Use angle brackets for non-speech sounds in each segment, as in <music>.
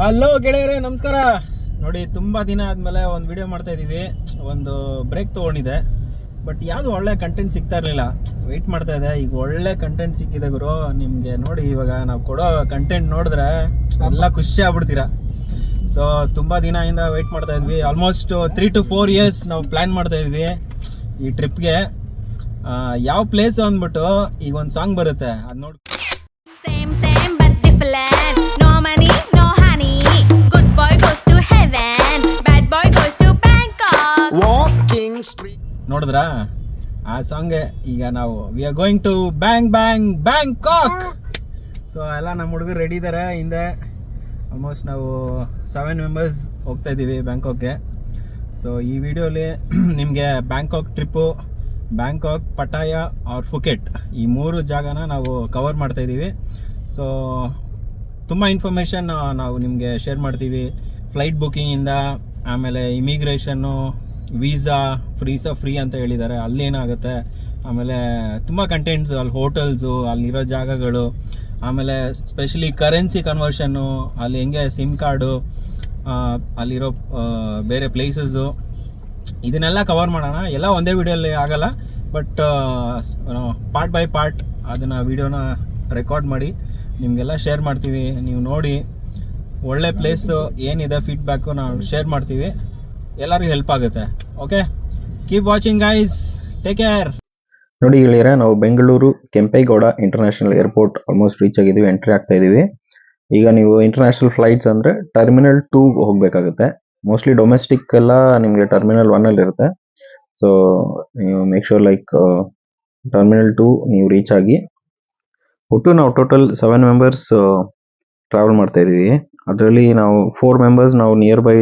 Hello ಗೆಳೆಯರೇ ನಮಸ್ಕಾರ. ನೋಡಿ ತುಂಬ ದಿನ ಆದಮೇಲೆ ಒಂದು ವಿಡಿಯೋ ಮಾಡ್ತಾ ಇದ್ದೀವಿ ಒಂದು ಬ್ರೇಕ್ ತೊಗೊಂಡಿದೆ. ಬಟ್ ಯಾವುದು ಒಳ್ಳೆ ಕಂಟೆಂಟ್ ಸಿಗ್ತಾ ಇರಲಿಲ್ಲ. ವೆಯ್ಟ್ ಮಾಡ್ತಾ ಇದೆ. ಈಗ ಒಳ್ಳೆ ಕಂಟೆಂಟ್ ಸಿಕ್ಕಿದೆ ಗುರು. ನಿಮಗೆ ನೋಡಿ ಇವಾಗ ನಾವು ಕೊಡೋ ಕಂಟೆಂಟ್ ನೋಡಿದ್ರೆ ಎಲ್ಲ ಖುಷಿ ಆಗ್ಬಿಡ್ತೀರಾ. ಸೊ ತುಂಬ ದಿನದಿಂದ ವೆಯ್ಟ್ ಮಾಡ್ತಾ ಇದ್ವಿ. Almost three to four years ನಾವು ಪ್ಲ್ಯಾನ್ ಮಾಡ್ತಾ ಇದ್ವಿ ಈ ಟ್ರಿಪ್ಗೆ ಯಾವ ಪ್ಲೇಸ್ ಅಂದ್ಬಿಟ್ಟು ಈಗ ಒಂದು ಸಾಂಗ್ ಬರುತ್ತೆ. ಅದು ನೋಡಿ ನೋಡಿದ್ರಾ? ಆ ಸಾಂಗ್ ಈಗ ನಾವು we are going to bang bang Bangkok so ಎಲ್ಲ ನಮ್ಮ ಹುಡುಗರು ರೆಡಿ ಇದ್ದಾರೆ ಹಿಂದೆ ಆಲ್ಮೋಸ್ಟ್ ನಾವು ಸೆವೆನ್ ಮೆಂಬರ್ಸ್ ಹೋಗ್ತಾ ಇದ್ದೀವಿ ಬ್ಯಾಂಕಾಕ್ಗೆ ಸೊ ಈ ವಿಡಿಯೋಲಿ ನಿಮಗೆ Bangkok trip Bangkok Pattaya or Phuket ಈ ಮೂರು ಜಾಗನ ನಾವು ಕವರ್ ಮಾಡ್ತಾ ಇದ್ದೀವಿ. ಸೊ ತುಂಬ ಇನ್ಫಾರ್ಮೇಷನ್ ನಾವು ನಿಮಗೆ ಶೇರ್ ಮಾಡ್ತೀವಿ. ಫ್ಲೈಟ್ ಬುಕ್ಕಿಂಗಿಂದ ಆಮೇಲೆ ಇಮಿಗ್ರೇಷನ್ನು ವೀಸಾ, ಫ್ರೀಸಾ, ಫ್ರೀ ಅಂತ ಹೇಳಿದ್ದಾರೆ. ಅಲ್ಲೇನಾಗುತ್ತೆ? ಆಮೇಲೆ ತುಂಬ ಕಂಟೆಂಟ್ಸು ಅಲ್ಲಿ ಹೋಟೆಲ್ಸು ಅಲ್ಲಿರೋ ಜಾಗಗಳು, ಆಮೇಲೆ ಸ್ಪೆಷಲಿ ಕರೆನ್ಸಿ ಕನ್ವರ್ಷನ್ನು ಅಲ್ಲಿ ಹೆಂಗೆ ಸಿಮ್ ಕಾರ್ಡು ಅಲ್ಲಿರೋ ಬೇರೆ ಪ್ಲೇಸಸ್ಸು ಇದನ್ನೆಲ್ಲ ಕವರ್ ಮಾಡೋಣ. ಎಲ್ಲ ಒಂದೇ ವಿಡಿಯೋಲಿ ಆಗಲ್ಲ ಬಟ್ ಪಾರ್ಟ್ ಬೈ ಪಾರ್ಟ್ ಅದನ್ನು ವಿಡಿಯೋನ ರೆಕಾರ್ಡ್ ಮಾಡಿ, ನಿಮಗೆಲ್ಲ ಶೇರ್ ಮಾಡ್ತೀವಿ. ನೀವು ನೋಡಿ, ಒಳ್ಳೆ ಪ್ಲೇಸು ಏನಿದೆ ಫೀಡ್ಬ್ಯಾಕು ನಾವು ಶೇರ್ ಮಾಡ್ತೀವಿ. ಎಲ್ಲರಿಗೂ ಹೆಲ್ಪ್ ಆಗುತ್ತೆ. Okay keep watching guys take care ನೋಡಿ ಇಲ್ಲಿರ, ನಾವು Bengaluru Kempegowda international airport almost reach ಆಗಿದ್ದೀವಿ ಎಂಟ್ರಿ ಆಗ್ತಾ ಇದ್ದೀವಿ ಈಗ ನೀವು ಇಂಟರ್ನ್ಯಾಷನಲ್ ಫ್ಲೈಟ್ಸ್ ಅಂದ್ರೆ ಟರ್ಮಿನಲ್ ಟೂ ಹೋಗಬೇಕಾಗುತ್ತೆ. ಮೋಸ್ಟ್ಲಿ ಡೊಮೆಸ್ಟಿಕ್ ಎಲ್ಲ ನಿಮಗೆ ಟರ್ಮಿನಲ್ ಒನ್ ಅಲ್ಲಿ ಇರುತ್ತೆ. ಸೊ ನೀವು make sure like terminal two ನೀವು ರೀಚ್ ಆಗಿ. ಒಟ್ಟು ನಾವು ಟೋಟಲ್ ಸೆವೆನ್ ಮೆಂಬರ್ಸ್ ಟ್ರಾವೆಲ್ ಮಾಡ್ತಾ ಇದ್ದೀವಿ ಅದರಲ್ಲಿ ನಾವು ಫೋರ್ ಮೆಂಬರ್ಸ್ ನಾವು ನಿಯರ್ ಬೈ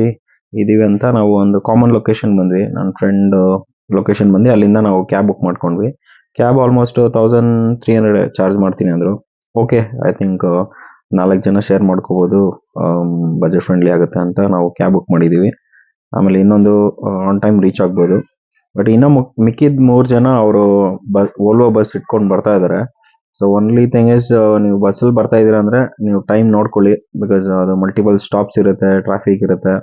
ಇದೀವಿ ಅಂತ ನಾವು ಒಂದು ಕಾಮನ್ ಲೊಕೇಶನ್ ಬಂದ್ವಿ. ನನ್ನ ಫ್ರೆಂಡ್ ಲೊಕೇಶನ್ ಬಂದು ಅಲ್ಲಿಂದ ನಾವು ಕ್ಯಾಬ್ ಬುಕ್ ಮಾಡ್ಕೊಂಡ್ವಿ. Cab almost thousand three hundred charge ಮಾಡ್ತೀನಿ ಅಂದರು. ಓಕೆ ಐ ಥಿಂಕ್ ನಾಲ್ಕು ಜನ ಶೇರ್ ಮಾಡ್ಕೋಬೋದು. ಬಜೆಟ್ ಫ್ರೆಂಡ್ಲಿ ಆಗುತ್ತೆ ಅಂತ ನಾವು ಕ್ಯಾಬ್ ಬುಕ್ ಮಾಡಿದ್ದೀವಿ ಆಮೇಲೆ ಇನ್ನೊಂದು ಆನ್ ಟೈಮ್ ರೀಚ್ ಆಗ್ಬೋದು. ಬಟ್ ಇನ್ನೂ ಮುಕ್ ಮಿಕ್ಕಿದ ಮೂರು ಜನ ಅವರು ಬಸ್ ಓಲ್ವೋ ಬಸ್ ಇಟ್ಕೊಂಡು ಬರ್ತಾ ಇದ್ದಾರೆ ಸೊ ಒನ್ಲಿ ಥಿಂಗ್ ಇಸ್ ನೀವು ಬಸ್ಸಲ್ಲಿ ಬರ್ತಾ ಇದ್ದೀರಾ ಅಂದರೆ ನೀವು ಟೈಮ್ ನೋಡ್ಕೊಳ್ಳಿ. ಬಿಕಾಸ್ ಅದು ಮಲ್ಟಿಪಲ್ ಸ್ಟಾಪ್ಸ್ ಇರುತ್ತೆ ಟ್ರಾಫಿಕ್ ಇರುತ್ತೆ.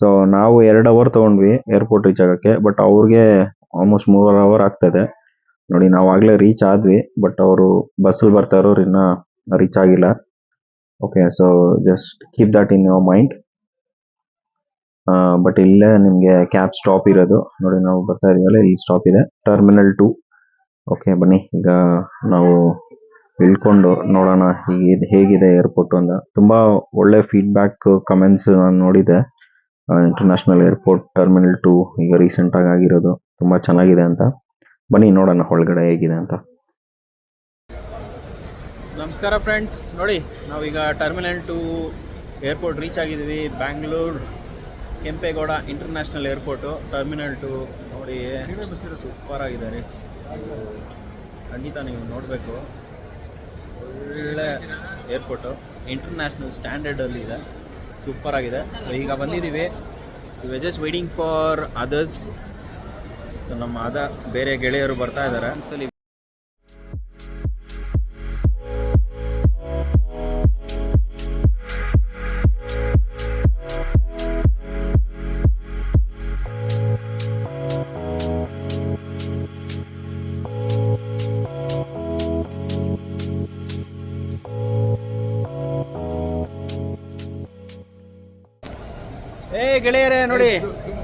ಸೊ ನಾವು ಎರಡು ಅವರ್ ತಗೊಂಡ್ವಿ ಏರ್ಪೋರ್ಟ್ ರೀಚ್ ಆಗಕ್ಕೆ ಬಟ್ ಅವ್ರಿಗೆ ಆಲ್ಮೋಸ್ಟ್ ಮೂರ್ ಅವರ್ ಆಗ್ತದೆ. ನೋಡಿ, ನಾವು ಆಗಲೇ ರೀಚ್ ಆದ್ವಿ ಬಟ್ ಅವರು ಬಸ್ಸಲ್ಲಿ ಬರ್ತಾ ಇರೋರು ಇನ್ನೂ ರೀಚ್ ಆಗಿಲ್ಲ. Okay so just keep that in your mind but ಇಲ್ಲೇ ನಿಮಗೆ ಕ್ಯಾಬ್ ಸ್ಟಾಪ್ ಇರೋದು. ನೋಡಿ, ನಾವು ಬರ್ತಾ ಇದೀವಲ್ಲ ಇಲ್ಲಿ ಸ್ಟಾಪ್ ಇದೆ. ಟರ್ಮಿನಲ್ ಟು ಓಕೆ ಬನ್ನಿ, ಈಗ ನಾವು ಇಳ್ಕೊಂಡು ನೋಡೋಣ ಹೇಗಿದೆ ಏರ್ಪೋರ್ಟ್ ಅಂತ. ತುಂಬಾ ಒಳ್ಳೆ ಫೀಡ್ಬ್ಯಾಕ್ ಕಮೆಂಟ್ಸ್ ನಾನು ನೋಡಿದೆ ಇಂಟರ್ನ್ಯಾಷನಲ್ ಏರ್ಪೋರ್ಟ್ ಟರ್ಮಿನಲ್ ಟು ಈಗ ರೀಸೆಂಟ್ ಆಗಿ ಆಗಿರೋದು. ತುಂಬಾ ಚೆನ್ನಾಗಿದೆ ಅಂತ. ಬನ್ನಿ, ನೋಡೋಣ ಒಳಗಡೆ ಹೇಗಿದೆ ಅಂತ. ನಮಸ್ಕಾರ ಫ್ರೆಂಡ್ಸ್ ನೋಡಿ, ನಾವೀಗ ಟರ್ಮಿನಲ್ ಟು ಏರ್ಪೋರ್ಟ್ ರೀಚ್ ಆಗಿದ್ದೀವಿ. Bangalore Kempegowda international airport terminal two ನೋಡಿ ಸೂಪರ್ ಆಗಿದ್ದಾರೆ. ಖಂಡಿತ ನೀವು ನೋಡಬೇಕು. ಒಳ್ಳೆ ಏರ್ಪೋರ್ಟು ಇಂಟರ್ನ್ಯಾಷನಲ್ ಸ್ಟ್ಯಾಂಡರ್ಡಲ್ಲಿ ಇದೆ. ಸೂಪರ್ ಆಗಿದೆ. ಸೊ ಈಗ ಬಂದಿದ್ದೀವಿ. So we just waiting for others so ನಮ್ಮ ಅದ ಬೇರೆ ಗೆಳೆಯರು ಬರ್ತಾ ಇದ್ದಾರೆ. ಒಂದ್ಸಲಿ ಗೆಳೆಯರೇ, ನೋಡಿ.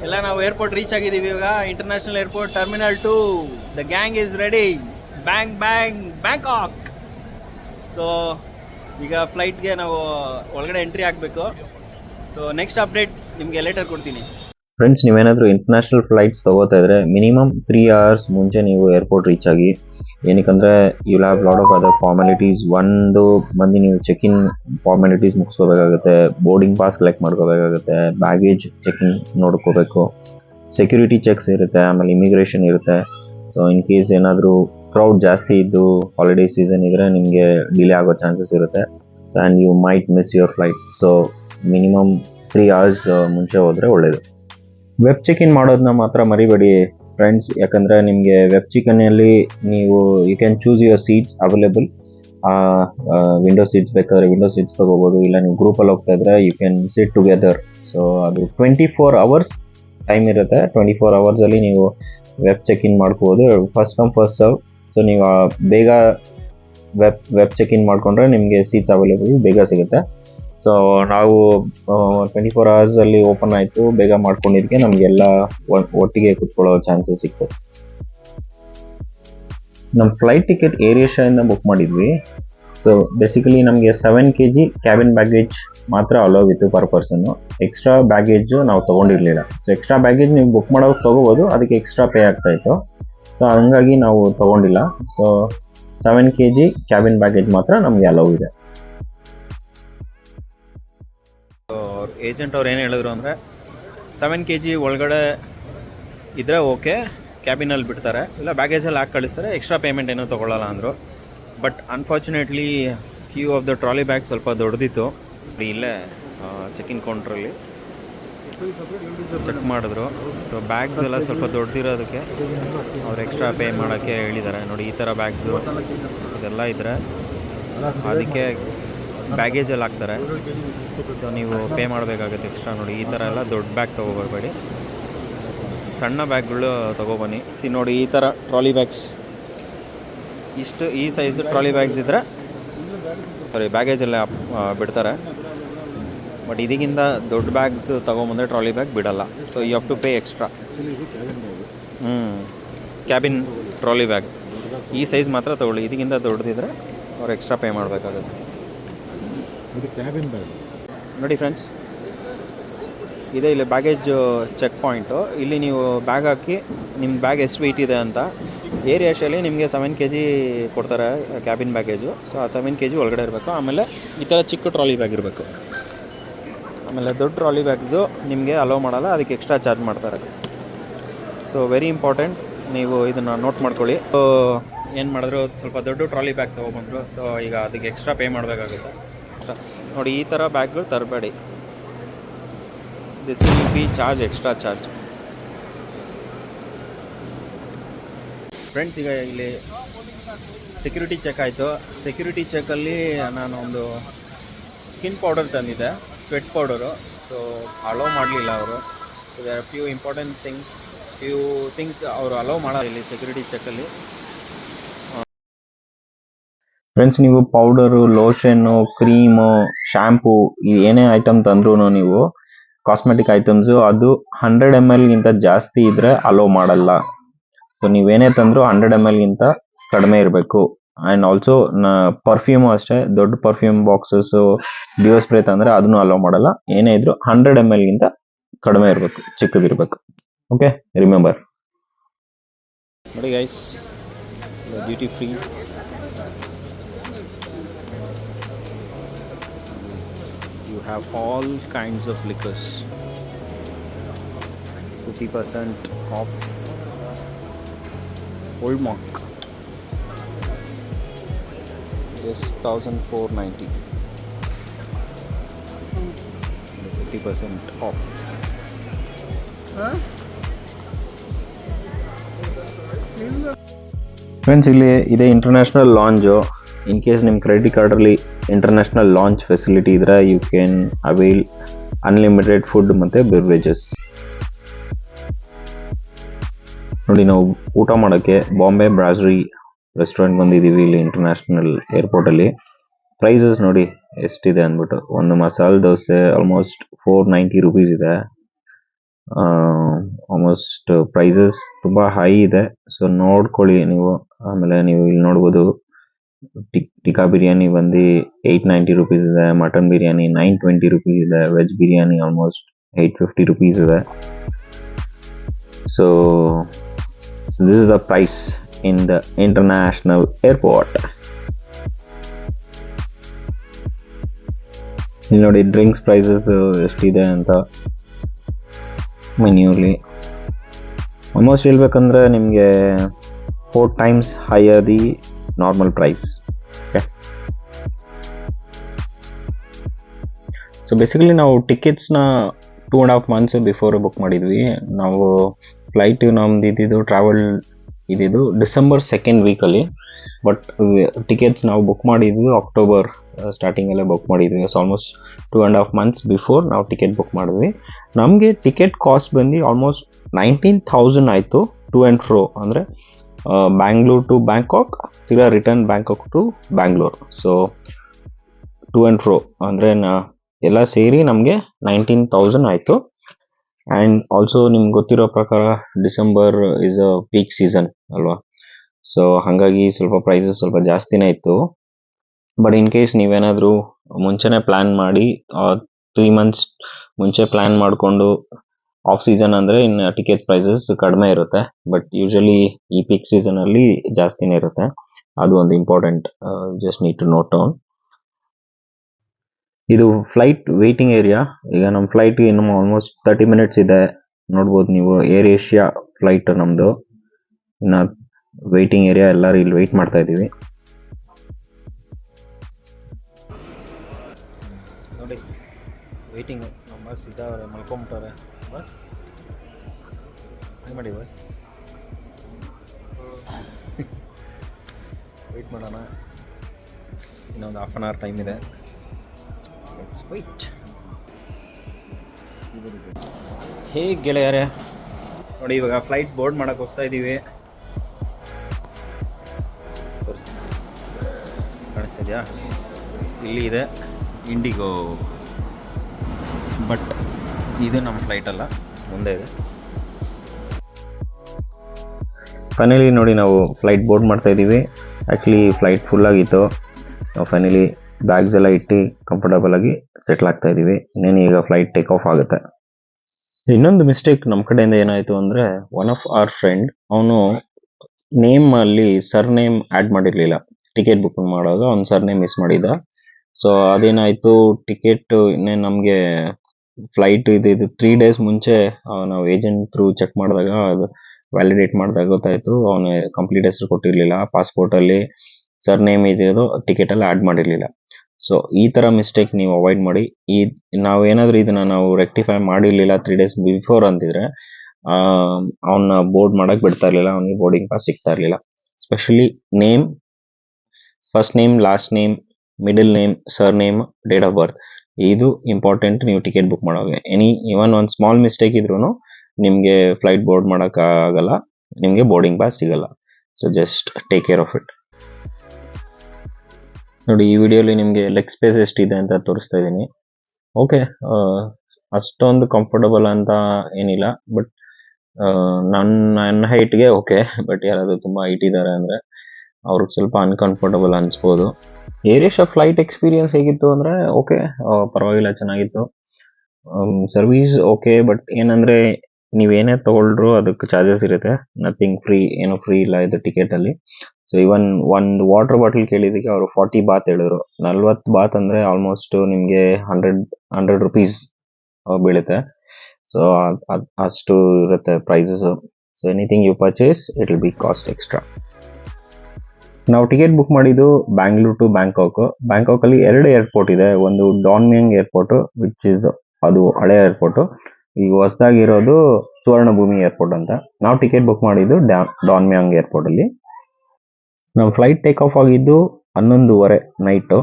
ಎಲ್ಲ ನಾವು ಏರ್ಪೋರ್ಟ್ ರೀಚ್ ಆಗಿದ್ದೀವಿ ಇವಾಗ. International airport terminal two the gang is ready bang bang Bangkok so ಈಗ ಫ್ಲೈಟ್ಗೆ ನಾವು ಒಳಗಡೆ ಎಂಟ್ರಿ ಆಗಬೇಕು ಸೊ ನೆಕ್ಸ್ಟ್ ಅಪ್ಡೇಟ್ ನಿಮಗೆ ಲೆಟರ್ ಕೊಡ್ತೀನಿ. ಫ್ರೆಂಡ್ಸ್ ನೀವೇನಾದರೂ ಇಂಟರ್ನ್ಯಾಷನಲ್ ಫ್ಲೈಟ್ಸ್ ತಗೋತಾ ಇದ್ರೆ ಮಿನಿಮಮ್ ತ್ರೀ ಅವರ್ಸ್ ಮುಂಚೆ ನೀವು ಏರ್ಪೋರ್ಟ್ ರೀಚ್ ಆಗಿ, ಏನಕ್ಕಂದ್ರೆ you have lot of other formalities ಒಂದು ಮಂದಿ ನೀವು ಚೆಕ್ ಇನ್ ಫಾರ್ಮಾಲಿಟೀಸ್ ಮುಗಿಸ್ಕೋಬೇಕಾಗುತ್ತೆ ಬೋರ್ಡಿಂಗ್ ಪಾಸ್ ಕಲೆಕ್ಟ್ ಮಾಡ್ಕೋಬೇಕಾಗುತ್ತೆ ಬ್ಯಾಗೇಜ್ ಚೆಕಿಂಗ್ ನೋಡ್ಕೋಬೇಕು ಸೆಕ್ಯೂರಿಟಿ ಚೆಕ್ಸ್ ಇರುತ್ತೆ, ಆಮೇಲೆ ಇಮಿಗ್ರೇಷನ್ ಇರುತ್ತೆ. ಸೊ ಇನ್ ಕೇಸ್ ಏನಾದರೂ ಕ್ರೌಡ್ ಜಾಸ್ತಿ ಇದ್ದು ಹಾಲಿಡೇ ಸೀಸನ್ ಇದ್ರೆ ನಿಮಗೆ ಡಿಲೇ ಆಗೋ ಚಾನ್ಸಸ್ ಇರುತ್ತೆ. And you might miss your flight so minimum three hours ಮುಂಚೆ ಹೋದರೆ ಒಳ್ಳೆಯದು ವೆಬ್ ಚೆಕ್ ಇನ್ ಮಾಡೋದನ್ನ ಮಾತ್ರ ಮರಿಬೇಡಿ ಫ್ರೆಂಡ್ಸ್ ಯಾಕಂದರೆ ನಿಮಗೆ ವೆಬ್ ಚಿಕನಲ್ಲಿ ನೀವು you can choose your seats available window seats ಬೇಕಾದ್ರೆ ವಿಂಡೋ ಸೀಟ್ಸ್ ತೊಗೋಬೋದು. ಇಲ್ಲ ನೀವು ಗ್ರೂಪಲ್ಲಿ ಹೋಗ್ತಾ ಇದ್ರೆ you can sit together so ಅದು ಟ್ವೆಂಟಿ ಫೋರ್ ಅವರ್ಸ್ ಟೈಮ್ ಇರುತ್ತೆ. ಟ್ವೆಂಟಿ ಫೋರ್ ಅವರ್ಸಲ್ಲಿ ನೀವು ವೆಬ್ ಚೆಕ್ ಇನ್ ಮಾಡ್ಕೋಬೋದು first come first serve so ನೀವು ಬೇಗ ವೆಬ್ ವೆಬ್ ಚೆಕ್ ಇನ್ ಮಾಡಿಕೊಂಡ್ರೆ ನಿಮಗೆ ಸೀಟ್ಸ್ ಅವೈಲೇಬಲ್ ಬೇಗ ಸಿಗುತ್ತೆ. ಸೊ ನಾವು ಟ್ವೆಂಟಿ ಫೋರ್ ಅವರ್ಸಲ್ಲಿ ಓಪನ್ ಆಯಿತು, ಬೇಗ ಮಾಡ್ಕೊಂಡಿದ್ದಕ್ಕೆ ನಮಗೆಲ್ಲ ಒಟ್ಟಿಗೆ ಕುತ್ಕೊಳ್ಳೋ ಚಾನ್ಸಸ್ ಸಿಕ್ತು. ನಮ್ಮ ಫ್ಲೈಟ್ ಟಿಕೆಟ್ ಏರಿಯೇಷನಿಂದ ಬುಕ್ ಮಾಡಿದ್ವಿ. ಸೊ ಬೇಸಿಕಲಿ ನಮಗೆ seven K G cabin baggage ಮಾತ್ರ ಅಲೋವ್ ಇತ್ತು ಪರ್ ಪರ್ಸನ್ನು ಎಕ್ಸ್ಟ್ರಾ ಬ್ಯಾಗೇಜು ನಾವು ತೊಗೊಂಡಿರಲಿಲ್ಲ. ಸೊ ಎಕ್ಸ್ಟ್ರಾ ಬ್ಯಾಗೇಜ್ ನೀವು ಬುಕ್ ಮಾಡೋಕೆ ತೊಗೋಬೋದು, ಅದಕ್ಕೆ ಎಕ್ಸ್ಟ್ರಾ ಪೇ ಆಗ್ತಾಯಿತ್ತು ಸೊ ಹಂಗಾಗಿ ನಾವು ತೊಗೊಂಡಿಲ್ಲ. So seven K G cabin baggage ಮಾತ್ರ ನಮಗೆ ಅಲೋವ್ ಇದೆ. ಏಜೆಂಟ್ ಅವ್ರು ಏನು ಹೇಳಿದ್ರು ಅಂದರೆ ಸೆವೆನ್ ಕೆ ಜಿ ಒಳಗಡೆ ಇದ್ದರೆ ಓಕೆ ಕ್ಯಾಬಿನಲ್ಲಿ ಬಿಡ್ತಾರೆ. ಇಲ್ಲ ಬ್ಯಾಗೇಜಲ್ಲಿ ಹಾಕಿ ಕಳಿಸ್ತಾರೆ ಎಕ್ಸ್ಟ್ರಾ ಪೇಮೆಂಟ್ ಏನೂ ತೊಗೊಳ್ಳಲ್ಲ ಅಂದರು. But unfortunately few of the trolley bag ಸ್ವಲ್ಪ ದೊಡ್ಡದಿತ್ತು ಇಲ್ಲೇ ಚೆಕ್ ಇನ್ ಕೌಂಟ್ರಲ್ಲಿ ಚೆಕ್ ಮಾಡಿದ್ರು. ಸೊ ಬ್ಯಾಗ್ಸ್ ಎಲ್ಲ ಸ್ವಲ್ಪ ದೊಡ್ಡದಿರೋದಕ್ಕೆ ಅವ್ರು ಎಕ್ಸ್ಟ್ರಾ ಪೇ ಮಾಡೋಕ್ಕೆ ಹೇಳಿದ್ದಾರೆ. ನೋಡಿ, ಈ ಥರ ಬ್ಯಾಗ್ಸು ಇದೆಲ್ಲ ಇದ್ದರೆ ಅದಕ್ಕೆ ಬ್ಯಾಗೇಜಲ್ಲಿ ಹಾಕ್ತಾರೆ. ಸೊ ನೀವು ಪೇ ಮಾಡಬೇಕಾಗುತ್ತೆ ಎಕ್ಸ್ಟ್ರಾ ನೋಡಿ. ಈ ಥರ ಎಲ್ಲ ದೊಡ್ಡ ಬ್ಯಾಗ್ ತೊಗೊಬರ್ಬೇಡಿ. ಸಣ್ಣ ಬ್ಯಾಗ್ಗಳು ತೊಗೊಬನ್ನಿ. ಸಿ ನೋಡಿ ಈ ಥರ ಟ್ರಾಲಿ ಬ್ಯಾಗ್ಸ್ ಇಷ್ಟು, ಈ ಸೈಜ್ ಟ್ರಾಲಿ ಬ್ಯಾಗ್ಸ್ ಇದ್ದರೆ ಸಾರಿ ಬ್ಯಾಗೇಜಲ್ಲೇ ಬಿಡ್ತಾರೆ. ಬಟ್ ಇದಕ್ಕಿಂತ ದೊಡ್ಡ ಬ್ಯಾಗ್ಸ್ ತೊಗೊಂಬಂದ್ರೆ ಟ್ರಾಲಿ ಬ್ಯಾಗ್ ಬಿಡಲ್ಲ. So you have to pay extra ಹ್ಞೂ ಕ್ಯಾಬಿನ್ ಟ್ರಾಲಿ ಬ್ಯಾಗ್ ಈ ಸೈಜ್ ಮಾತ್ರ ತೊಗೊಳ್ಳಿ. ಇದಕ್ಕಿಂತ ದೊಡ್ಡದಿದ್ರೆ ಅವ್ರು ಎಕ್ಸ್ಟ್ರಾ ಪೇ ಮಾಡಬೇಕಾಗುತ್ತೆ. ಇದು ಕ್ಯಾಬಿನ್ ಬ್ಯಾಗ್ ನೋಡಿ ಫ್ರೆಂಡ್ಸ್ ಇದೆ ಇಲ್ಲಿ ಬ್ಯಾಗೇಜ್ ಚೆಕ್ ಪಾಯಿಂಟು ಇಲ್ಲಿ ನೀವು ಬ್ಯಾಗ್ ಹಾಕಿ ನಿಮ್ಮ ಬ್ಯಾಗ್ ಎಷ್ಟು ವೆಯ್ಟ್ ಇದೆ ಅಂತ. ಏರಿಯಾ ಏಷ್ಯಲ್ಲಿ ನಿಮಗೆ ಸೆವೆನ್ ಕೆ ಜಿ ಕೊಡ್ತಾರೆ ಕ್ಯಾಬಿನ್ ಬ್ಯಾಗೇಜು ಸೊ ಆ ಸೆವೆನ್ ಕೆ ಜಿ ಒಳಗಡೆ ಇರಬೇಕು. ಆಮೇಲೆ ಈ ಥರ ಚಿಕ್ಕ ಟ್ರಾಲಿ ಬ್ಯಾಗ್ ಇರಬೇಕು. ಆಮೇಲೆ ದೊಡ್ಡ ಟ್ರಾಲಿ ಬ್ಯಾಗ್ಸು ನಿಮಗೆ ಅಲೋ ಮಾಡಲ್ಲ, ಅದಕ್ಕೆ ಎಕ್ಸ್ಟ್ರಾ ಚಾರ್ಜ್ ಮಾಡ್ತಾರೆ. ಸೊ ವೆರಿ ಇಂಪಾರ್ಟೆಂಟ್ ನೀವು ಇದನ್ನು ನೋಟ್ ಮಾಡ್ಕೊಳ್ಳಿ. ಏನು ಮಾಡಿದ್ರು, ಸ್ವಲ್ಪ ದೊಡ್ಡ ಟ್ರಾಲಿ ಬ್ಯಾಗ್ ತೊಗೊಬಂದರು. ಸೊ ಈಗ ಅದಕ್ಕೆ ಎಕ್ಸ್ಟ್ರಾ ಪೇ ಮಾಡಬೇಕಾಗುತ್ತೆ. ನೋಡಿ, ಈ ಥರ ಬ್ಯಾಗ್ಗಳು ತರಬೇಡಿ. This will be charge extra charge friends ಈಗ ಇಲ್ಲಿ ಸೆಕ್ಯೂರಿಟಿ ಚೆಕ್ ಆಯಿತು. ಸೆಕ್ಯೂರಿಟಿ ಚೆಕ್ಕಲ್ಲಿ ನಾನು ಒಂದು ಸ್ಕಿನ್ ಪೌಡರ್ ತಂದಿದ್ದೆ ಸ್ವೆಟ್ ಪೌಡರು ಸೊ ಅಲೋ ಮಾಡಲಿಲ್ಲ ಅವರು. Few important things few things ಅವರು ಅಲೋ ಇಲ್ಲಿ ಸೆಕ್ಯೂರಿಟಿ ಚೆಕಲ್ಲಿ ಫ್ರೆಂಡ್ಸ್ ನೀವು ಪೌಡರ್ ಲೋಷನ್ ಕ್ರೀಮ್ ಶಾಂಪೂ ಏನೇ ಐಟಮ್ ತಂದ್ರೂ ನೀವು ಕಾಸ್ಮೆಟಿಕ್ ಐಟಮ್ಸ್ ಅದು ಹಂಡ್ರೆಡ್ ಎಂ ಗಿಂತ ಜಾಸ್ತಿ ಇದ್ರೆ ಅಲೋ ಮಾಡಲ್ಲ. ಸೊ ನೀವೇನೇ ತಂದ್ರು ಹಂಡ್ರೆಡ್ ಎಂ ಗಿಂತ ಕಡಿಮೆ ಇರಬೇಕು. ಅಂಡ್ ಆಲ್ಸೋ ಪರ್ಫ್ಯೂಮು ಅಷ್ಟೇ, ದೊಡ್ಡ ಪರ್ಫ್ಯೂಮ್ ಬಾಕ್ಸಸ್ ಡಿಯೋ ಸ್ಪ್ರೇ ತಂದ್ರೆ ಅದನ್ನು ಅಲೋ ಮಾಡಲ್ಲ. ಏನೇ ಇದ್ರೂ ಹಂಡ್ರೆಡ್ ಎಂ ಗಿಂತ ಕಡಿಮೆ ಇರಬೇಕು, ಚಿಕ್ಕದಿರಬೇಕು. ಓಕೆ ರಿಮೆಂಬರ್ ನೋಡಿ guys duty free have all kinds of liquors 50% off old monk this 1490 50% off friends ಇಲ್ಲಿ ಇದೆ ಇಂಟರ್ನ್ಯಾಷನಲ್ ಲಾಂಜು ಇನ್ ಕೇಸ್ ನಿಮ್ಮ ಕ್ರೆಡಿಟ್ ಕಾರ್ಡಲ್ಲಿ ಇಂಟರ್ನ್ಯಾಷನಲ್ ಲಾಂಚ್ ಫೆಸಿಲಿಟಿ ಇದ್ರೆ you can avail unlimited food ಮತ್ತು ಬೆವ್ರೇಜಸ್ ನೋಡಿ, ನಾವು ಊಟ ಮಾಡೋಕ್ಕೆ ಬಾಂಬೆ ಬ್ರಾಸರಿ ರೆಸ್ಟೋರೆಂಟ್ ಬಂದಿದ್ದೀವಿ ಇಲ್ಲಿ ಇಂಟರ್ನ್ಯಾಷನಲ್ ಏರ್ಪೋರ್ಟಲ್ಲಿ ಪ್ರೈಸಸ್ ನೋಡಿ ಎಷ್ಟಿದೆ ಅಂದ್ಬಿಟ್ಟು, ಒಂದು masala dosa almost four ninety rupees ಇದೆ. ಆಲ್ಮೋಸ್ಟ್ ಪ್ರೈಸಸ್ ತುಂಬ ಹೈ ಇದೆ. ಸೊ ನೋಡ್ಕೊಳ್ಳಿ ನೀವು, ಆಮೇಲೆ ನೀವು ಇಲ್ಲಿ ನೋಡ್ಬೋದು. ಟಿಕ್ ಟಿಕಾ ಬಿರಿಯಾನಿ ಬಂದು ಏಟ್ ನೈಂಟಿ ರುಪೀಸ್ ಇದೆ, mutton biryani nine twenty rupees ಇದೆ veg biryani almost eight fifty rupees ಇದೆ. So this is the price in the international airport ಇಲ್ಲಿ ನೋಡಿ ಡ್ರಿಂಕ್ಸ್ ಪ್ರೈಸಸ್ ಎಷ್ಟಿದೆ ಅಂತ ಮೆನ್ಯೂಲಿ ಆಲ್ಮೋಸ್ಟ್ ಹೇಳ್ಬೇಕಂದ್ರೆ ನಿಮಗೆ four times higher the normal price so basically ನಾವು ಟಿಕೆಟ್ಸ್ನ two and half months before book ಮಾಡಿದ್ವಿ. ನಾವು ಫ್ಲೈಟ್ ನಮ್ದು ಇದ್ದಿದ್ದು ಟ್ರಾವೆಲ್ ಇದ್ದಿದ್ದು ಡಿಸೆಂಬರ್ ಸೆಕೆಂಡ್ ವೀಕಲ್ಲಿ ಬಟ್ ಟಿಕೆಟ್ಸ್ ನಾವು ಬುಕ್ ಮಾಡಿದ್ವಿ ಅಕ್ಟೋಬರ್ ಸ್ಟಾರ್ಟಿಂಗಲ್ಲೇ ಬುಕ್ ಮಾಡಿದ್ವಿ. So almost two and half months before ನಾವು ಟಿಕೆಟ್ ಬುಕ್ ಮಾಡಿದ್ವಿ. ನಮಗೆ ಟಿಕೆಟ್ ಕಾಸ್ಟ್ ಬಂದು ಆಲ್ಮೋಸ್ಟ್ ನೈನ್ಟೀನ್ ಥೌಸಂಡ್ ಆಯಿತು ಟು ಆ್ಯಂಡ್ ಫ್ರೋ ಅಂದರೆ ಬ್ಯಾಂಗ್ಳೂರ್ ಟು ಬ್ಯಾಂಕಾಕ್ ತಿರ್ಗಾ return Bangkok to Bangalore so to and fro ಅಂದರೆ ನಾ ಎಲ್ಲ ಸೇರಿ ನಮಗೆ ನೈನ್ಟೀನ್ ತೌಸಂಡ್ ಆಯಿತು. ಆ್ಯಂಡ್ ಆಲ್ಸೋ ನಿಮ್ಗೆ ಗೊತ್ತಿರೋ ಪ್ರಕಾರ December is a peak season ಅಲ್ವಾ? ಸೊ ಹಾಗಾಗಿ ಸ್ವಲ್ಪ ಪ್ರೈಸಸ್ ಸ್ವಲ್ಪ ಜಾಸ್ತಿನೇ ಇತ್ತು. ಬಟ್ ಇನ್ ಕೇಸ್ ನೀವೇನಾದರೂ ಮುಂಚೆನೇ ಪ್ಲ್ಯಾನ್ ಮಾಡಿ ತ್ರೀ ಮಂತ್ಸ್ ಮುಂಚೆ ಪ್ಲ್ಯಾನ್ ಮಾಡಿಕೊಂಡು ಆಫ್ ಸೀಸನ್ ಅಂದರೆ ಇನ್ನು ಟಿಕೆಟ್ ಪ್ರೈಸಸ್ ಕಡಿಮೆ ಇರುತ್ತೆ. ಬಟ್ ಯೂಶಲಿ ಈ ಪೀಕ್ ಸೀಸನಲ್ಲಿ ಜಾಸ್ತಿನೇ ಇರುತ್ತೆ. ಅದು ಒಂದು important just need to note down ಇದು ಫ್ಲೈಟ್ ವೇಟಿಂಗ್ ಏರಿಯಾ ಈಗ ನಮ್ಮ ಫ್ಲೈಟ್ ಇನ್ನು ಆಲ್ಮೋಸ್ಟ್ ತರ್ಟಿ ಮಿನಿಟ್ಸ್ ಇದೆ. ನೋಡ್ಬೋದು ನೀವು ಏರ್ ಏಷ್ಯಾ ಫ್ಲೈಟ್ ನಮ್ಮದು ಇನ್ನು ವೇಟಿಂಗ್ ಏರಿಯಾ ಎಲ್ಲರೂ ಇಲ್ಲಿ ವೇಟ್ ಮಾಡ್ತಾ ಇದ್ದೀವಿ. ನೋಡಿ ವೇಟಿಂಗ್ ನಮ್ಮ ಬಸ್ ಇದ್ದಾವೆ ಮಲ್ಕೊಂಬಿಟ್ಟವ್ರೆ. ಬಸ್ ಮಾಡಿ ಬಸ್ ವೆಯ್ಟ್ <laughs> ಮಾಡೋಣ. ಇನ್ನೊಂದು ಹಾಫ್ ಆನ್ ಅವರ್ ಟೈಮ್ ಇದೆ. ಲೆಟ್ಸ್ ವೆಯ್ಟ್ ಹೇಗೆ ಗೆಳೆಯರೇ ನೋಡಿ ಇವಾಗ ಫ್ಲೈಟ್ ಬೋರ್ಡ್ ಮಾಡಕ್ಕೆ ಹೋಗ್ತಾ ಇದ್ದೀವಿ ಕಾಣಿಸ್ತಿದ್ಯಾ? ಇಲ್ಲಿ ಇದೆ ಇಂಡಿಗೋ ಬಟ್ ಇದು ನಮ್ಮ ಫ್ಲೈಟ್ ಅಲ್ಲ ಮುಂದೆ ಇದೆ. ಫೈನಲಿ ನೋಡಿ ನಾವು ಫ್ಲೈಟ್ ಬೋರ್ಡ್ ಮಾಡ್ತಾ ಇದ್ದೀವಿ ಆ್ಯಕ್ಚುಲಿ ಫ್ಲೈಟ್ ಫುಲ್ ಆಗಿತ್ತು. ನಾವು ಫೈನಲಿ ಬ್ಯಾಗ್ಸ್ ಎಲ್ಲ ಇಟ್ಟು ಕಂಫರ್ಟಬಲ್ ಆಗಿ ಸೆಟ್ಲ್ ಆಗ್ತಾ ಇದ್ದೀವಿ. ಇನ್ನೇನು ಈಗ ಫ್ಲೈಟ್ ಟೇಕ್ ಆಫ್ ಆಗುತ್ತೆ. ಇನ್ನೊಂದು ಮಿಸ್ಟೇಕ್ ನಮ್ಮ ಕಡೆಯಿಂದ ಏನಾಯಿತು ಅಂದರೆ ಒನ್ ಆಫ್ ಅವರ್ ಫ್ರೆಂಡ್ ಅವನು ನೇಮ್ ಅಲ್ಲಿ ಸರ್ ನೇಮ್ ಆ್ಯಡ್ ಮಾಡಿರಲಿಲ್ಲ. ಟಿಕೆಟ್ ಬುಕ್ ಮಾಡುವಾಗ ಅವ್ನು ಸರ್ ನೇಮ್ ಮಿಸ್ ಮಾಡಿದ್ದ ಸೊ ಅದೇನಾಯಿತು ಟಿಕೆಟ್ ಇನ್ನೇ ನಮಗೆ ಫ್ಲೈಟ್ ಇದು ಇದು ತ್ರೀ ಡೇಸ್ ಮುಂಚೆ ನಾವು ಏಜೆಂಟ್ ಥ್ರೂ ಚೆಕ್ ಮಾಡಿದಾಗ ಅದು ವ್ಯಾಲಿಡೇಟ್ ಮಾಡಿದಾಗ ಗೊತ್ತಾಯಿತು, ಅವನು ಕಂಪ್ಲೀಟ್ ಹೆಸರು ಕೊಟ್ಟಿರಲಿಲ್ಲ ಪಾಸ್ಪೋರ್ಟಲ್ಲಿ ಸರ್ ನೇಮ್ ಟಿಕೆಟ್ ಟಿಕೆಟಲ್ಲಿ ಆ್ಯಡ್ ಮಾಡಿರಲಿಲ್ಲ. ಸೊ ಈ ಥರ ಮಿಸ್ಟೇಕ್ ನೀವು ಅವಾಯ್ಡ್ ಮಾಡಿ. ಈ ನಾವು ಏನಾದರೂ ಇದನ್ನ ನಾವು ರೆಕ್ಟಿಫೈ ಮಾಡಿರಲಿಲ್ಲ ತ್ರೀ ಡೇಸ್ ಬಿಫೋರ್ ಅಂತಿದ್ರೆ ಅವನ್ನ ಬೋರ್ಡ್ ಮಾಡೋಕ್ಕೆ ಬಿಡ್ತಾ ಇರಲಿಲ್ಲ, ಅವನಿಗೆ ಬೋರ್ಡಿಂಗ್ ಪಾಸ್ ಸಿಗ್ತಾ ಇರಲಿಲ್ಲ. Specially name first name last name middle name surname date of birth ಇದು ಇಂಪಾರ್ಟೆಂಟ್ ನೀವು ಟಿಕೆಟ್ ಬುಕ್ ಮಾಡೋ ಎನಿ ಇವನ್ ಒಂದು ಸ್ಮಾಲ್ ಮಿಸ್ಟೇಕ್ ಇದ್ರೂ ನಿಮಗೆ ಫ್ಲೈಟ್ ಬೋರ್ಡ್ ಮಾಡೋಕ್ಕಾಗಲ್ಲ ನಿಮಗೆ ಬೋರ್ಡಿಂಗ್ ಪಾಸ್ ಸಿಗಲ್ಲ. So just take care of it ನೋಡಿ, ಈ ವಿಡಿಯೋಲಿ ನಿಮಗೆ ಲೆಗ್ ಸ್ಪೇಸ್ ಎಷ್ಟಿದೆ ಅಂತ ತೋರಿಸ್ತಾ ಇದ್ದೀನಿ ಓಕೆ ಅಷ್ಟೊಂದು ಕಂಫರ್ಟಬಲ್ ಅಂತ ಏನಿಲ್ಲ ಬಟ್ ನನ್ನ ನನ್ನ ಹೈಟ್ಗೆ ಓಕೆ ಬಟ್ ಯಾರಾದರೂ ತುಂಬ ಹೈಟ್ ಇದ್ದಾರೆ ಅಂದರೆ ಅವ್ರಿಗೆ ಸ್ವಲ್ಪ ಅನ್ಕಂಫರ್ಟಬಲ್ ಅನಿಸ್ಬೋದು. ಆಫ್ ಫ್ಲೈಟ್ ಎಕ್ಸ್ಪೀರಿಯನ್ಸ್ ಹೇಗಿತ್ತು ಅಂದರೆ ಓಕೆ ಪರವಾಗಿಲ್ಲ, ಚೆನ್ನಾಗಿತ್ತು. ಸರ್ವೀಸ್ ಓಕೆ ಬಟ್ ಏನಂದರೆ ನೀವೇನೇ ತೊಗೊಳ್ರು ಅದಕ್ಕೆ ಚಾರ್ಜಸ್ ಇರುತ್ತೆ. ನಥಿಂಗ್ ಫ್ರೀ ಏನೋ ಫ್ರೀ ಇಲ್ಲ ಇದು ಟಿಕೆಟಲ್ಲಿ ಸೊ ಇವನ್ ಒಂದು ವಾಟರ್ ಬಾಟಲ್ ಕೇಳಿದ್ದಕ್ಕೆ ಅವರು ಫಾರ್ಟಿ ಬಾತ್ ಹೇಳಿದ್ರು. ನಲ್ವತ್ತು ಬಾತ್ ಅಂದರೆ ಆಲ್ಮೋಸ್ಟ್ ನಿಮಗೆ ಹಂಡ್ರೆಡ್ ಹಂಡ್ರೆಡ್ ರುಪೀಸ್ ಬೀಳುತ್ತೆ. ಸೊ ಅಷ್ಟು ಇರುತ್ತೆ prices so anything you purchase it will be cost extra ನಾವು ಟಿಕೆಟ್ ಬುಕ್ ಮಾಡಿದ್ದು ಬ್ಯಾಂಗ್ಳೂರ್ ಟು ಬ್ಯಾಂಕಾಕ್ ಬ್ಯಾಂಕಾಕಲ್ಲಿ ಎರಡು ಏರ್ಪೋರ್ಟ್ ಇದೆ. ಒಂದು ಡಾನ್ಮಿಯಂಗ್ ಏರ್ಪೋರ್ಟ್ ವಿಚ್ ಇಸ್ ಅದು ಹಳೆ ಏರ್ಪೋರ್ಟ್ ಈಗ ಹೊಸದಾಗಿರೋದು ಸುವರ್ಣಭೂಮಿ ಏರ್ಪೋರ್ಟ್ ಅಂತ. ನಾವು ಟಿಕೆಟ್ ಬುಕ್ ಮಾಡಿದ್ದು ಡಾನ್ಮಿಯಾಂಗ್ ಏರ್ಪೋರ್ಟ್ ನಮ್ಮ ಫ್ಲೈಟ್ ಟೇಕ್ ಆಫ್ ಆಗಿದ್ದು ಹನ್ನೊಂದುವರೆ ನೈಟು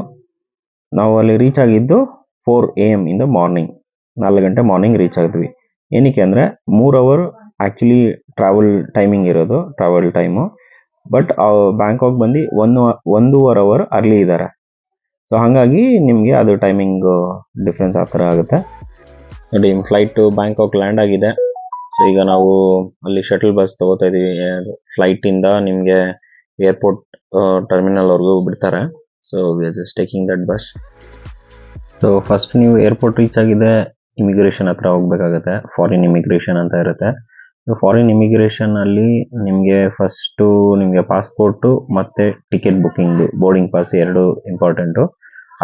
ನಾವು ಅಲ್ಲಿ ರೀಚ್ ಆಗಿದ್ದು ಫೋರ್ ಎ ಎಂ ಇಂದ ಮಾರ್ನಿಂಗ್ ನಾಲ್ಕು ಗಂಟೆ ಮಾರ್ನಿಂಗ್ ರೀಚ್ ಆಗಿದ್ವಿ. ಏನಕ್ಕೆ ಅಂದರೆ ಮೂರು ಅವರ್ ಆ್ಯಕ್ಚುಲಿ ಟ್ರಾವೆಲ್ ಟೈಮಿಂಗ್ ಇರೋದು ಟ್ರಾವೆಲ್ ಟೈಮು ಬಟ್ ಬ್ಯಾಂಕಾಕ್ ಬಂದು ಒಂದು, ಒಂದೂವರೆ ಅವರ್ ಅರ್ಲಿ ಇದ್ದಾರೆ. ಸೊ ಹಾಗಾಗಿ ನಿಮಗೆ ಅದು ಟೈಮಿಂಗ್ ಡಿಫ್ರೆನ್ಸ್ ಆ ಥರ ಆಗುತ್ತೆ. ನೋಡಿ ಫ್ಲೈಟು ಬ್ಯಾಂಕಾಕ್ ಲ್ಯಾಂಡ್ ಆಗಿದೆ. ಸೊ ಈಗ ನಾವು ಅಲ್ಲಿ ಶಟಲ್ ಬಸ್ ತೊಗೋತಾ ಇದ್ದೀವಿ ಫ್ಲೈಟಿಂದ ನಿಮಗೆ ಏರ್ಪೋರ್ಟ್ ಟರ್ಮಿನಲ್ ವರೆಗೂ ಬಿಡ್ತಾರೆ. So we are just taking that bus so first ನೀವು ಏರ್ಪೋರ್ಟ್ ರೀಚ್ ಆಗಿದೆ ಇಮಿಗ್ರೇಷನ್ ಹತ್ರ ಹೋಗ್ಬೇಕಾಗತ್ತೆ. ಫಾರಿನ್ ಇಮಿಗ್ರೇಷನ್ ಅಂತ ಇರುತ್ತೆ. ಫಾರಿನ್ ಇಮಿಗ್ರೇಷನ್ ಅಲ್ಲಿ ನಿಮಗೆ ಫಸ್ಟು ನಿಮಗೆ ಪಾಸ್ಪೋರ್ಟು ಮತ್ತೆ ಟಿಕೆಟ್ ಬುಕ್ಕಿಂಗ್ ಬೋರ್ಡಿಂಗ್ ಪಾಸ್ ಎರಡು ಇಂಪಾರ್ಟೆಂಟು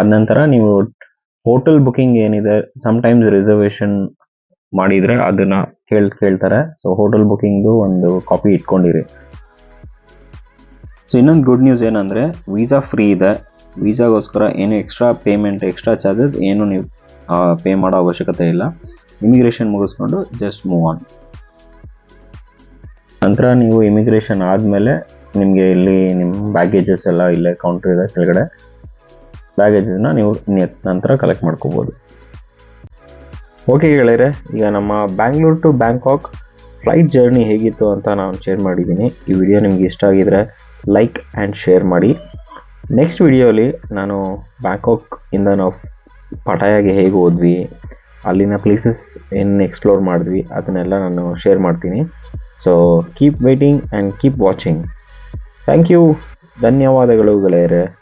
ಅದ ನಂತರ ನೀವು ಹೋಟೆಲ್ ಬುಕಿಂಗ್ ಏನಿದೆ ಸಮ್ಟೈಮ್ಸ್ ರಿಸರ್ವೇಷನ್ ಮಾಡಿದ್ರೆ ಅದನ್ನ ಕೇಳ್, ಕೇಳ್ತಾರೆ. ಸೊ ಹೋಟೆಲ್ ಬುಕ್ಕಿಂಗ್ದು ಒಂದು ಕಾಪಿ ಇಟ್ಕೊಂಡಿರಿ. ಸೊ ಇನ್ನೊಂದು ಗುಡ್ ನ್ಯೂಸ್ ಏನಂದರೆ ವೀಸಾ ಫ್ರೀ ಇದೆ. ವೀಸಾಗೋಸ್ಕರ ಏನು ಎಕ್ಸ್ಟ್ರಾ ಪೇಮೆಂಟ್ ಎಕ್ಸ್ಟ್ರಾ ಚಾರ್ಜಸ್ ಏನು ನೀವು ಪೇ ಮಾಡೋ ಅವಶ್ಯಕತೆ ಇಲ್ಲ. ಇಮಿಗ್ರೇಷನ್ ಮುಗಿಸ್ಕೊಂಡು ಜಸ್ಟ್ ಮೂವ್ ಆನ್ ನಂತರ ನೀವು ಇಮಿಗ್ರೇಷನ್ ಆದಮೇಲೆ ನಿಮಗೆ ಇಲ್ಲಿ ನಿಮ್ಮ ಬ್ಯಾಗೇಜಸ್ ಎಲ್ಲ ಇಲ್ಲೇ ಕೌಂಟ್ರ್ ಇದೆ ಕೆಳಗಡೆ. ಬ್ಯಾಗೇಜನ್ನ ನೀವು ನಂತರ ಕಲೆಕ್ಟ್ ಮಾಡ್ಕೋಬೋದು. ಓಕೆ ಗೆಳೆಯರೆ, ಈಗ ನಮ್ಮ Bangalore to Bangkok flight journey ಹೇಗಿತ್ತು ಅಂತ ನಾನು ಶೇರ್ ಮಾಡಿದ್ದೀನಿ. ಈ ವಿಡಿಯೋ ನಿಮ್ಗೆ ಇಷ್ಟ ಆಗಿದ್ರೆ ಲೈಕ್ ಆ್ಯಂಡ್ ಶೇರ್ ಮಾಡಿ. ನೆಕ್ಸ್ಟ್ ವಿಡಿಯೋಲಿ ನಾನು ಬ್ಯಾಂಕಾಕ್ ಇಂದ ನಾವು ಪಟಾಯಾಗೆ ಹೇಗೆ ಹೋದ್ವಿ, ಅಲ್ಲಿನ ಪ್ಲೇಸಸ್ ಏನು ಎಕ್ಸ್ಪ್ಲೋರ್ ಮಾಡಿದ್ವಿ, ಅದನ್ನೆಲ್ಲ ನಾನು ಶೇರ್ ಮಾಡ್ತೀನಿ. So keep waiting and keep watching thank you ಧನ್ಯವಾದಗಳು ಗೆಳೆಯರೆ.